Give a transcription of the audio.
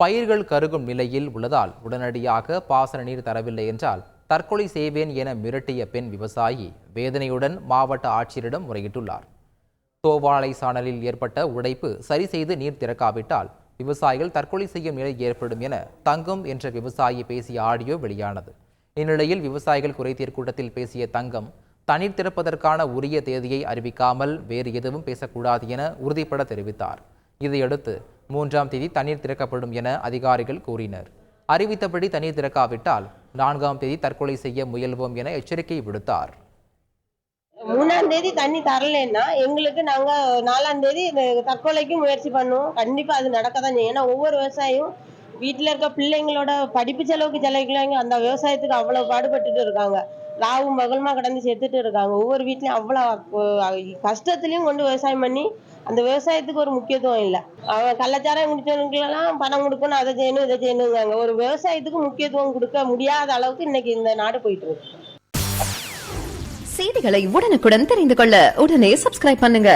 பயிர்கள் கருகும் நிலையில் உள்ளதால் உடனடியாக பாசன நீர் தரவில்லை என்றால் தற்கொலை செய்வேன் என மிரட்டிய பெண் விவசாயி வேதனையுடன் மாவட்ட ஆட்சியரிடம் முறையிட்டுள்ளார். தோவாளை சானலில் ஏற்பட்ட உடைப்பு சரி செய்து நீர் திறக்காவிட்டால் விவசாயிகள் தற்கொலை செய்யும் நிலை ஏற்படும் என தங்கம் என்ற விவசாயி பேசிய ஆடியோ வெளியானது. இந்நிலையில் விவசாயிகள் குறைதீர் கூட்டத்தில் பேசிய தங்கம் தண்ணீர் திறப்பதற்கான உரிய தேதியை அறிவிக்காமல் வேறு எதுவும் பேசக்கூடாது என உறுதிப்பட தெரிவித்தார். இதையடுத்து மூன்றாம் தேதி தண்ணீர் திறக்கப்படும் என அதிகாரிகள் கூறினர். அறிவித்தபடி தண்ணீர் திறக்காவிட்டால் நான்காம் தேதி தற்கொலை செய்ய முயல்வோம் என எச்சரிக்கை விடுத்தார். மூணாம் தேதி தண்ணி தரலைன்னா எங்களுக்கு நாங்க நாலாம் தேதி தற்கொலைக்கு முயற்சி பண்ணுவோம். கண்டிப்பா அது நடக்க தான் செய்யும். ஏன்னா ஒவ்வொரு விவசாயியும் வீட்டுல இருக்க பிள்ளைங்களோட படிப்பு செலவுக்கு செலவிக்கலாங்க அந்த விவசாயத்துக்கு அவ்வளவு பாடுபட்டுட்டு இருக்காங்க. ராவும் பகலுமா கடந்து செத்துட்டு இருக்காங்க. ஒவ்வொரு வீட்லயும் அவ்வளவு அஹ், கஷ்டத்துலயும் கொண்டு விவசாயம் பண்ணி அந்த விவசாயத்துக்கு ஒரு முக்கியத்துவம் இல்லை. அவன் கள்ளச்சாரம் குடிச்சவனுக்குலாம் பணம் கொடுக்கணும் அதை செய்யணும் இதை செய்யணுங்காங்க ஒரு விவசாயத்துக்கு முக்கியத்துவம் கொடுக்க முடியாத அளவுக்கு இன்னைக்கு இந்த நாடு போயிட்டு இருக்கு. செய்திகளை உடனுக்குடன் தெரிந்து கொள்ள உடனே சப்ஸ்கிரைப் பண்ணுங்க.